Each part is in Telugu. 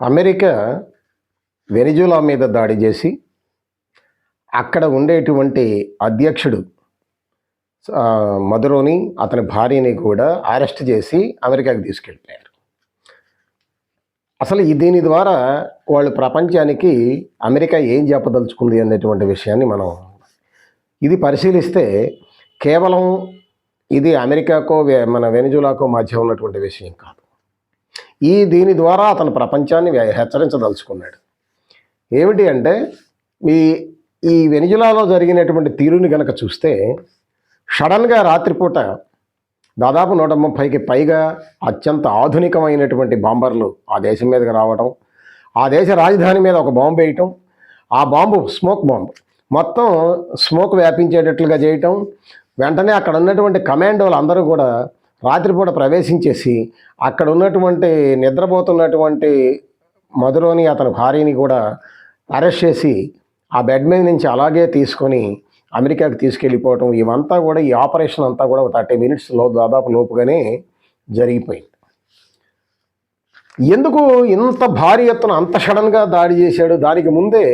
అమెరికా వెనిజులా మీద దాడి చేసి అక్కడ ఉండేటువంటి అధ్యక్షుడు మధురోని అతని భార్యని కూడా అరెస్ట్ చేసి అమెరికాకి తీసుకెళ్ళిపోయారు. అసలు దీని ద్వారా వాళ్ళు ప్రపంచానికి అమెరికా ఏం చెప్పదలుచుకుంది అనేటువంటి విషయాన్ని మనం ఇది పరిశీలిస్తే కేవలం ఇది అమెరికాకో మన వెనిజులాకో మధ్య ఉన్నటువంటి విషయం కాదు. ఈ దీని ద్వారా అతను ప్రపంచాన్ని హెచ్చరించదలుచుకున్నాడు. ఏమిటి అంటే ఈ ఈ వెనిజులాలో జరిగినటువంటి తీరుని గనక చూస్తే సడన్గా రాత్రిపూట దాదాపు నూట ముప్పైకి పైగా అత్యంత ఆధునికమైనటువంటి బాంబర్లు ఆ దేశం మీదకి రావడం ఆ దేశ రాజధాని మీద ఒక బాంబు వేయటం ఆ బాంబు స్మోక్ బాంబు. మొత్తం స్మోక్ వ్యాపించేటట్లుగా చేయటం వెంటనే అక్కడ ఉన్నటువంటి కమాండోలు అందరూ కూడా రాత్రిపూట ప్రవేశించేసి అక్కడ ఉన్నటువంటి నిద్రపోతున్నటువంటి మధులోని అతని భార్యని కూడా అరెస్ట్ చేసి ఆ బెడ్ మీద నుంచి అలాగే తీసుకొని అమెరికాకి తీసుకెళ్ళిపోవటం ఇవంతా కూడా ఈ ఆపరేషన్ అంతా కూడా థర్టీ మినిట్స్లో దాదాపు లోపుగానే జరిగిపోయింది. ఎందుకు ఇంత భారీ ఎత్తున అంత సడన్గా దాడి చేశాడు? దానికి ముందే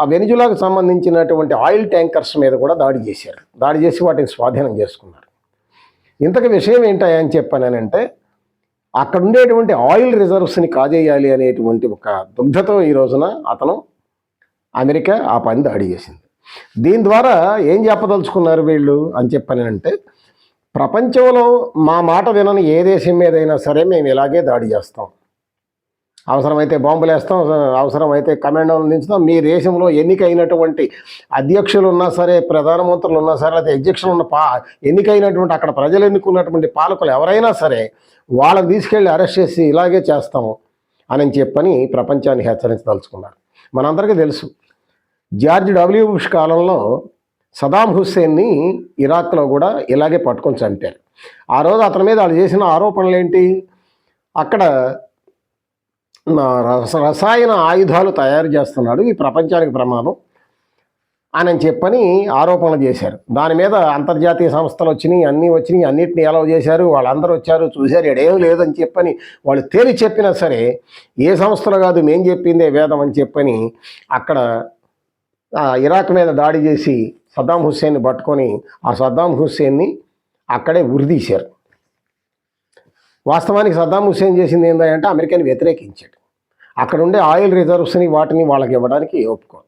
ఆ వెనిజులాకు సంబంధించినటువంటి ఆయిల్ ట్యాంకర్స్ మీద కూడా దాడి చేశారు. దాడి చేసి వాటిని స్వాధీనం చేసుకున్నారు. ఇంతకు విషయం ఏంటని చెప్పానంటే అక్కడ ఉండేటువంటి ఆయిల్ రిజర్వ్స్ని కాజేయాలి అనేటువంటి ఒక దుగ్ధతో ఈ రోజున అతను అమెరికా ఆ పని దాడి చేసింది. దీని ద్వారా ఏం చెప్పదలుచుకున్నారు వీళ్ళు అని చెప్పానంటే ప్రపంచంలో మా మాట వినని ఏ దేశం మీదైనా సరే మేము ఇలాగే దాడి చేస్తాం. అవసరమైతే బాంబులు వేస్తాం అవసరమైతే కమాండోలు దించుతాం మీ దేశంలో ఎన్నికైనటువంటి అధ్యక్షులు ఉన్నా సరే ప్రధానమంత్రులు ఉన్నా సరే లేకపోతే అధ్యక్షులు ఉన్న పా ఎన్నికైనటువంటి అక్కడ ప్రజలు ఎన్నుకున్నటువంటి పాలకులు ఎవరైనా సరే వాళ్ళని తీసుకెళ్ళి అరెస్ట్ చేసి ఇలాగే చేస్తాము అని చెప్పని ప్రపంచాన్ని హెచ్చరించదలుచుకున్నారు. మనందరికీ తెలుసు జార్జ్ డబ్ల్యూ బుష్ కాలంలో సదాం హుస్సేన్ని ఇరాక్లో కూడా ఇలాగే పట్టుకొని చంపారు. ఆ రోజు అతని మీద వాళ్ళు చేసిన ఆరోపణలు ఏంటి అక్కడ రసాయన ఆయుధాలు తయారు చేస్తున్నాడు ఈ ప్రపంచానికి ప్రమాదం అని చెప్పని ఆరోపణలు చేశారు. దాని మీద అంతర్జాతీయ సంస్థలు వచ్చినాయి అన్నీ వచ్చినాయి అన్నిటిని ఎలా చేశారు వాళ్ళందరూ వచ్చారు చూశారు ఎడేం లేదని చెప్పని వాళ్ళు తేలి చెప్పినా సరే ఏ సంస్థలు కాదు మేం చెప్పిందే వేదం అని చెప్పని అక్కడ ఇరాక్ మీద దాడి చేసి సద్దాం హుస్సేన్ని పట్టుకొని ఆ సద్దాం హుస్సేన్ని అక్కడే ఉరిదీశారు వాస్తవానికి సద్దాం హుస్సేన్ చేసింది ఏంటంటే అమెరికాని వ్యతిరేకించాడు. అక్కడ ఉండే ఆయిల్ రిజర్వ్స్ని వాటిని వాళ్ళకి ఇవ్వడానికి ఒప్పుకో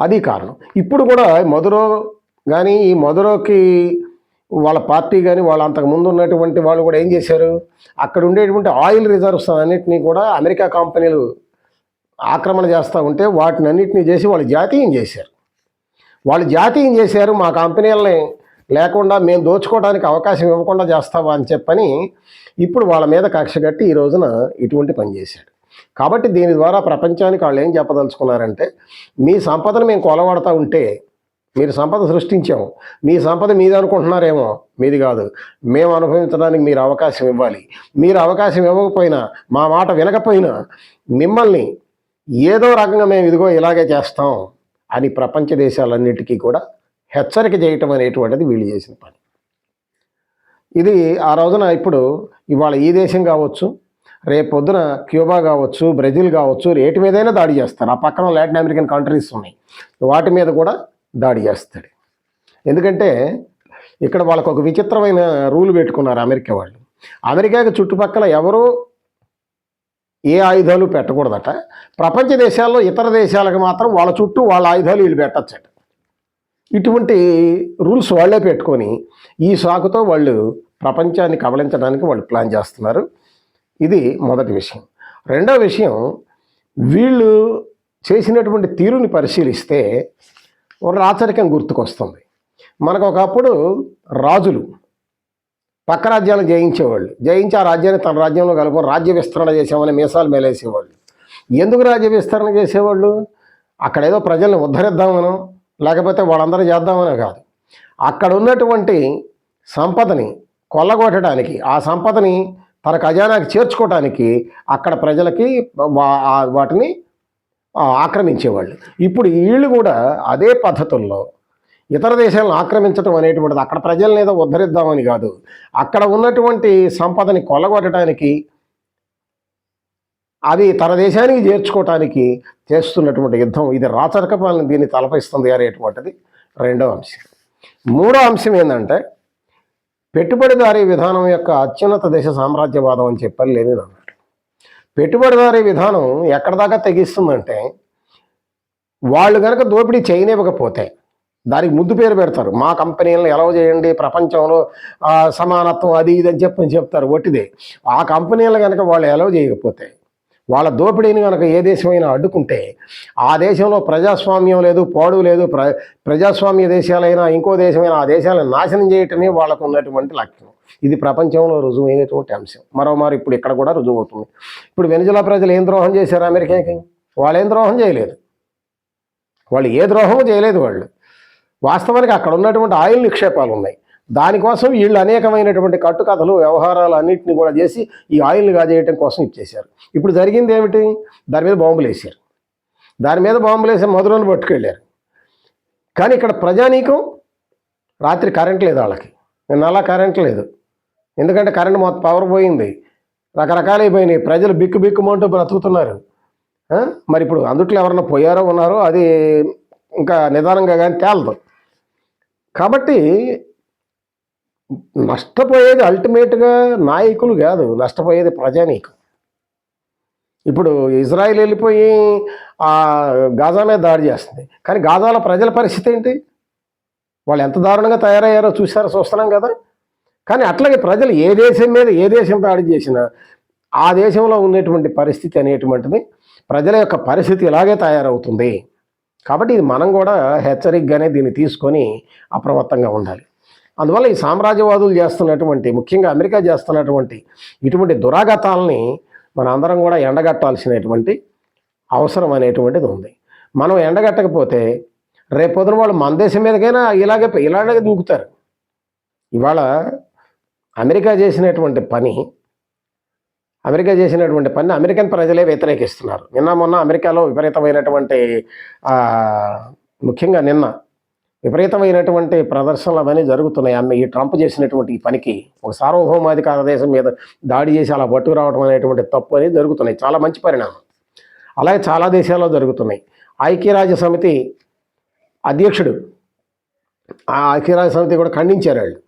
అది కారణం. ఇప్పుడు కూడా మధురో కానీ ఈ మధురోకి వాళ్ళ పార్టీ కానీ వాళ్ళ అంతకుముందు ఉన్నటువంటి వాళ్ళు కూడా ఏం చేశారు? అక్కడ ఉండేటువంటి ఆయిల్ రిజర్వ్స్ అన్నింటినీ కూడా అమెరికా కంపెనీలు ఆక్రమణ చేస్తూ ఉంటే వాటిని అన్నింటినీ చేసి వాళ్ళు జాతీయం చేశారు. వాళ్ళు జాతీయం చేశారు మా కంపెనీలని లేకుండా మేము దోచుకోవడానికి అవకాశం ఇవ్వకుండా చేస్తావా అని చెప్పని ఇప్పుడు వాళ్ళ మీద కక్ష కట్టి ఈ రోజున ఇటువంటి పని చేశాడు. కాబట్టి దీని ద్వారా ప్రపంచానికి వాళ్ళు ఏం చెప్పదలుచుకున్నారంటే మీ సంపదను మేము కొలవడతా ఉంటే మీరు సంపద సృష్టించాము మీ సంపద మీది అనుకుంటున్నారేమో? మీది కాదు. మేము అనుభవించడానికి మీరు అవకాశం ఇవ్వాలి. మీరు అవకాశం ఇవ్వకపోయినా మా మాట వినకపోయినా మిమ్మల్ని ఏదో రకంగా మేము ఇదిగో ఇలాగే చేస్తాం అని ప్రపంచ దేశాలన్నిటికీ కూడా హెచ్చరిక చేయటం అనేటువంటిది వీళ్ళు చేసిన పని. ఇది ఆ రోజున ఇప్పుడు ఇవాళ ఈ దేశం కావచ్చు రేపు పొద్దున క్యూబా కావచ్చు బ్రెజిల్ కావచ్చు రేటు మీదైనా దాడి చేస్తారు. ఆ పక్కన లాటిన్ అమెరికన్ కంట్రీస్ ఉన్నాయి. వాటి మీద కూడా దాడి చేస్తాడు. ఎందుకంటే ఇక్కడ వాళ్ళకు ఒక విచిత్రమైన రూల్ పెట్టుకున్నారు అమెరికా వాళ్ళు. అమెరికాకి చుట్టుపక్కల ఎవరూ ఏ ఆయుధాలు పెట్టకూడదట. ప్రపంచ దేశాల్లో ఇతర దేశాలకు మాత్రం వాళ్ళ చుట్టూ వాళ్ళ ఆయుధాలు వీళ్ళు పెట్టచ్చట. ఇటువంటి రూల్స్ వాళ్ళే పెట్టుకొని ఈ సాకుతో వాళ్ళు ప్రపంచాన్ని కబలించడానికి వాళ్ళు ప్లాన్ చేస్తున్నారు. ఇది మొదటి విషయం. రెండో విషయం వీళ్ళు చేసినటువంటి తీరుని పరిశీలిస్తే ఒక రాచరికం గుర్తుకొస్తుంది. మనకు ఒకప్పుడు రాజులు పక్క రాజ్యాలను జయించేవాళ్ళు. జయించి ఆ రాజ్యాన్ని తన రాజ్యంలో కలుపుకొని రాజ్య విస్తరణ చేసామని మీసాలు మేలేసేవాళ్ళు. ఎందుకు రాజ్య విస్తరణ చేసేవాళ్ళు? అక్కడ ఏదో ప్రజల్ని ఉద్ధరిద్దామనో లేకపోతే వాళ్ళందరూ చేద్దామనే కాదు. అక్కడ ఉన్నటువంటి సంపదని కొల్లగొట్టడానికి ఆ సంపదని తన ఖజానాకి చేర్చుకోవడానికి అక్కడ ప్రజలకి వా- వాటిని ఆక్రమించేవాళ్ళు. ఇప్పుడు వీళ్ళు కూడా అదే పద్ధతుల్లో ఇతర దేశాలను ఆక్రమించడం అనేటువంటిది అక్కడ ప్రజల్ని ఏదో ఉద్ధరిద్దామని కాదు. అక్కడ ఉన్నటువంటి సంపదని కొల్లగొట్టడానికి అది తన దేశానికి చేర్చుకోవటానికి చేస్తున్నటువంటి యుద్ధం. ఇది రాచరకపాలను దీన్ని తలపిస్తుంది అనేటువంటిది రెండవ అంశం. మూడో అంశం ఏంటంటే పెట్టుబడిదారీ విధానం యొక్క అత్యున్నత దేశ సామ్రాజ్యవాదం అని చెప్పాలి లేదు అన్నాడు పెట్టుబడిదారీ విధానం ఎక్కడ దాకా తెగిస్తుందంటే వాళ్ళు కనుక దోపిడీ చేయనివ్వకపోతే దానికి ముద్దు పేరు పెడతారు. మా కంపెనీలను ఎలా చేయండి ప్రపంచంలో సమానత్వం అది ఇది అని చెప్పని చెప్తారు. ఒట్టిదే. ఆ కంపెనీలు కనుక వాళ్ళు ఎలా చేయకపోతే వాళ్ళ దోపిడీని కనుక ఏ దేశమైనా అడ్డుకుంటే ఆ దేశంలో ప్రజాస్వామ్యం లేదు పోడు లేదు ప్ర ప్రజాస్వామ్య దేశాలైనా ఇంకో దేశమైనా ఆ దేశాలను నాశనం చేయటమే వాళ్ళకు ఉన్నటువంటి లక్షణం ఇది ప్రపంచంలో రుజువైనటువంటి అంశం. మరోమారు ఇప్పుడు ఇక్కడ కూడా రుజువు అవుతుంది ఇప్పుడు వెనుజులా ప్రజలు ఏం ద్రోహం చేశారు అమెరికాకి? వాళ్ళు ఏం ద్రోహం చేయలేదు. వాళ్ళు ఏ ద్రోహం చేయలేదు వాళ్ళు. వాస్తవానికి అక్కడ ఉన్నటువంటి ఆయిల్ నిక్షేపాలు ఉన్నాయి. దానికోసం వీళ్ళు అనేకమైనటువంటి కట్టుకథలు వ్యవహారాలు అన్నింటినీ కూడా చేసి ఈ ఆయిల్ని కాజేయటం కోసం ఇచ్చేశారు. ఇప్పుడు జరిగింది ఏమిటి? దాని మీద బాంబులు వేసారు దాని మీద బాంబులు వేసి మధురను పట్టుకెళ్ళారు. కానీ ఇక్కడ ప్రజానీకం రాత్రి కరెంట్ లేదు వాళ్ళకి. నిన్న అలా కరెంట్ లేదు. ఎందుకంటే కరెంట్ మొత్తం పవర్ పోయింది. రకరకాలైపోయినాయి ప్రజలు బిక్కు బిక్కుమంటూ బ్రతుకుతున్నారు. మరి ఇప్పుడు అందుట్లో ఎవరన్నా పోయారో ఉన్నారో అది ఇంకా నిదానంగా కానీ తేలదు. కాబట్టి నష్టపోయేది అల్టిమేట్గా నాయకులు కాదు నష్టపోయేది ప్రజానీకం. ఇప్పుడు ఇజ్రాయిల్ వెళ్ళిపోయి ఆ గాజా మీద దాడి చేస్తుంది. కానీ గాజాలో ప్రజల పరిస్థితి ఏంటి? వాళ్ళు ఎంత దారుణంగా తయారయ్యారో చూసారో చూస్తున్నాం కదా. కానీ అట్లాగే ప్రజలు ఏ దేశం మీద ఏ దేశం దాడి చేసినా ఆ దేశంలో ఉన్నటువంటి పరిస్థితి అనేటువంటిది ప్రజల యొక్క పరిస్థితి ఇలాగే తయారవుతుంది. కాబట్టి ఇది మనం కూడా హెచ్చరికగానే దీన్ని తీసుకొని అప్రమత్తంగా ఉండాలి. అందువల్ల ఈ సామ్రాజ్యవాదులు చేస్తున్నటువంటి ముఖ్యంగా అమెరికా చేస్తున్నటువంటి ఇటువంటి దురాగతాలని మన అందరం కూడా ఎండగట్టాల్సినటువంటి అవసరం అనేటువంటిది ఉంది. మనం ఎండగట్టకపోతే రేపొద్దున వాళ్ళు మన దేశం మీదకైనా ఇలాగే ఇలాగే దూకుతారు. ఇవాళ అమెరికా చేసినటువంటి పని అమెరికా చేసినటువంటి పని అమెరికన్ ప్రజలే వ్యతిరేకిస్తున్నారు. నిన్న మొన్న అమెరికాలో విపరీతమైనటువంటి ముఖ్యంగా నిన్న విపరీతమైనటువంటి ప్రదర్శనలు అవన్నీ జరుగుతున్నాయి. ఆమె ఈ ట్రంప్ చేసినటువంటి ఈ పనికి ఒక సార్వభౌమాధికార దేశం మీద దాడి చేసి అలా పట్టుకురావడం అనేటువంటి తప్పు అనేది జరుగుతున్నాయి. చాలా మంచి పరిణామం. అలాగే చాలా దేశాల్లో జరుగుతున్నాయి. ఐక్యరాజ్య సమితి అధ్యక్షుడు ఆ ఐక్యరాజ్య సమితి కూడా ఖండించారు వాళ్ళు.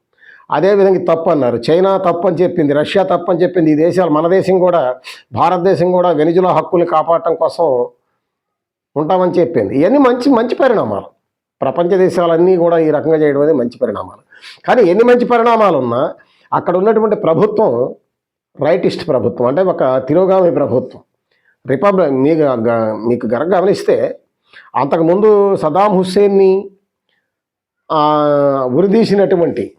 అదేవిధంగా తప్పు అన్నారు. చైనా తప్పు అని చెప్పింది రష్యా తప్పు అని చెప్పింది. ఈ దేశాలు మన దేశం కూడా భారతదేశం కూడా వెనుజుల హక్కుల్ని కాపాడటం కోసం ఉంటామని చెప్పింది. ఇవన్నీ మంచి మంచి పరిణామాలు. ప్రపంచ దేశాలన్నీ కూడా ఈ రకంగా చేయడం అనేది మంచి పరిణామాలు. కానీ ఎన్ని మంచి పరిణామాలు ఉన్నా అక్కడ ఉన్నటువంటి ప్రభుత్వం రైటిస్ట్ ప్రభుత్వం అంటే ఒక తిరోగామి ప్రభుత్వం. రిపబ్లిక్ మీకు గ- మీకు గనక గమనిస్తే అంతకుముందు సదాం హుస్సేన్ని ఉరిదీసినటువంటి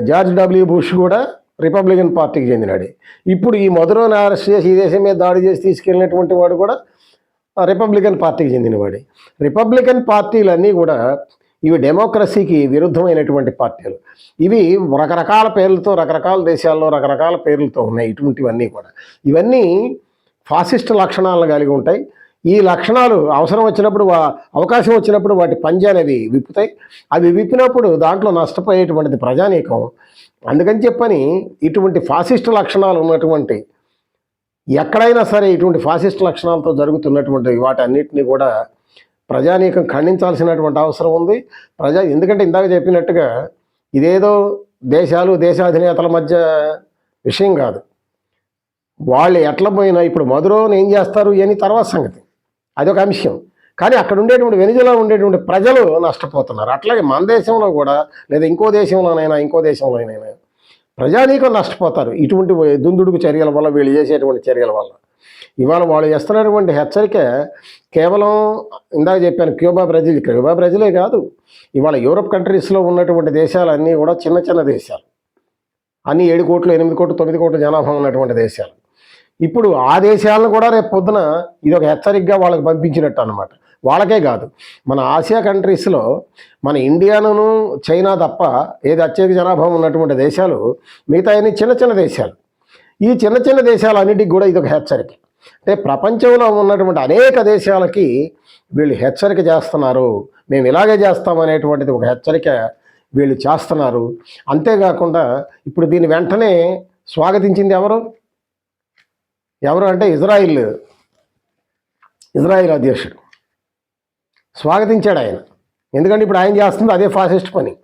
జార్జ్ డబ్ల్యూ బుష్ కూడా రిపబ్లికన్ పార్టీకి చెందినాడే. ఇప్పుడు ఈ మధురను అరెస్ట్ చేసి ఈ దేశం మీద దాడి చేసి తీసుకెళ్ళినటువంటి వాడు కూడా రిపబ్లికన్ పార్టీకి చెందినవాడే రిపబ్లికన్ పార్టీలన్నీ కూడా ఇవి డెమోక్రసీకి విరుద్ధమైనటువంటి పార్టీలు. ఇవి రకరకాల పేర్లతో రకరకాల దేశాల్లో రకరకాల పేర్లతో ఉన్నాయి ఇటువంటివన్నీ కూడా. ఇవన్నీ ఫాసిస్ట్ లక్షణాలను కలిగి ఉంటాయి. ఈ లక్షణాలు అవసరం వచ్చినప్పుడు వా- అవకాశం వచ్చినప్పుడు వాటి పంజా అనేవి విప్పుతాయి. అవి విప్పినప్పుడు దాంట్లో నష్టపోయేటువంటిది ప్రజానీకం. అందుకని చెప్పని ఇటువంటి ఫాసిస్ట్ లక్షణాలు ఉన్నటువంటి ఎక్కడైనా సరే ఇటువంటి ఫాసిస్ట్ లక్షణాలతో జరుగుతున్నటువంటి వాటన్నిటిని కూడా ప్రజానీకం ఖండించాల్సినటువంటి అవసరం ఉంది. ప్రజా ఎందుకంటే ఇందాక చెప్పినట్టుగా ఇదేదో దేశాలు దేశాధినేతల మధ్య విషయం కాదు. వాళ్ళు ఎట్లా పోయినా ఇప్పుడు మధురోని ఏం చేస్తారు అని తర్వాత సంగతి. అదొక అంశం. కానీ అక్కడ ఉండేటువంటి వెనిజులా ఉండేటువంటి ప్రజలు నష్టపోతున్నారు. అట్లాగే మన దేశంలో కూడా లేదా ఇంకో దేశంలోనైనా ఇంకో దేశంలోనైనా ప్రజానీకం నష్టపోతారు. ఇటువంటి దుందుడుకు చర్యల వల్ల వీళ్ళు చేసేటువంటి చర్యల వల్ల. ఇవాళ వాళ్ళు చేస్తున్నటువంటి హెచ్చరిక కేవలం ఇందాక చెప్పాను క్యూబా బ్రెజిల్. క్యూబా బ్రెజిలే కాదు. ఇవాళ యూరప్ కంట్రీస్లో ఉన్నటువంటి దేశాలన్నీ కూడా చిన్న చిన్న దేశాలు. అన్ని ఏడు కోట్లు ఎనిమిది కోట్లు తొమ్మిది కోట్ల జనాభా ఉన్నటువంటి దేశాలు. ఇప్పుడు ఆ దేశాలను కూడా రేపు పొద్దున ఇది ఒక హెచ్చరికగా వాళ్ళకి పంపించినట్టు అనమాట వాళ్ళకే కాదు. మన ఆసియా కంట్రీస్లో మన ఇండియాను చైనా తప్ప ఏది అత్యధిక జనాభా ఉన్నటువంటి దేశాలు మిగతా అన్ని చిన్న చిన్న దేశాలు. ఈ చిన్న చిన్న దేశాలన్నిటికి కూడా ఇది ఒక హెచ్చరిక. అంటే ప్రపంచంలో ఉన్నటువంటి అనేక దేశాలకి వీళ్ళు హెచ్చరిక చేస్తున్నారు. మేము ఇలాగే చేస్తామనేటువంటిది ఒక హెచ్చరిక వీళ్ళు చేస్తున్నారు. అంతేకాకుండా ఇప్పుడు దీని వెంటనే స్వాగతించింది ఎవరు? ఎవరు అంటే ఇజ్రాయిల్. ఇజ్రాయిల్ అధ్యక్షుడు. స్వాగతించాడు ఆయన. ఎందుకంటే ఇప్పుడు ఆయన చేస్తుంది అదే ఫాసిస్ట్ పని.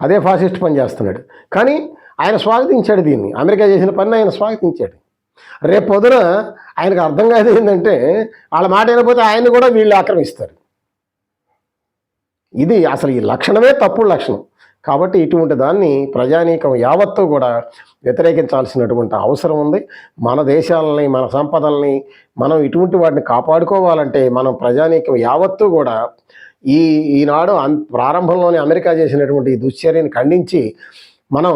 అదే ఫాసిస్ట్ పని చేస్తున్నాడు. కానీ ఆయన స్వాగతించాడు దీన్ని. అమెరికా చేసిన పని ఆయన స్వాగతించాడు. రేపు పొద్దున ఆయనకు అర్థం కాదు ఏంటంటే వాళ్ళ మాట వినకపోతే ఆయన్ని కూడా వీళ్ళు ఆక్రమిస్తారు. ఇది అసలు ఈ లక్షణమే తప్పుడు లక్షణం. కాబట్టి ఇటువంటి దాన్ని ప్రజానీకం యావత్తు కూడా వ్యతిరేకించాల్సినటువంటి అవసరం ఉంది. మన దేశాలని మన సంపదల్ని మనం ఇటువంటి వాటిని కాపాడుకోవాలంటే మనం ప్రజానీకం యావత్తు కూడా ఈ ఈనాడు అన్ ప్రారంభంలోనే అమెరికా చేసినటువంటి ఈ దుశ్చర్యని ఖండించి మనం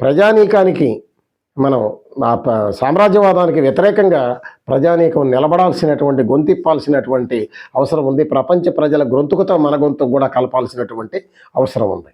ప్రజానీకానికి మనం ఆ సామ్రాజ్యవాదానికి వ్యతిరేకంగా ప్రజానీకం నిలబడాల్సినటువంటి గొంతిప్పాల్సినటువంటి అవసరం ఉంది. ప్రపంచ ప్రజల గొంతుకుతో మన గొంతు కూడా కలపాల్సినటువంటి అవసరం ఉంది.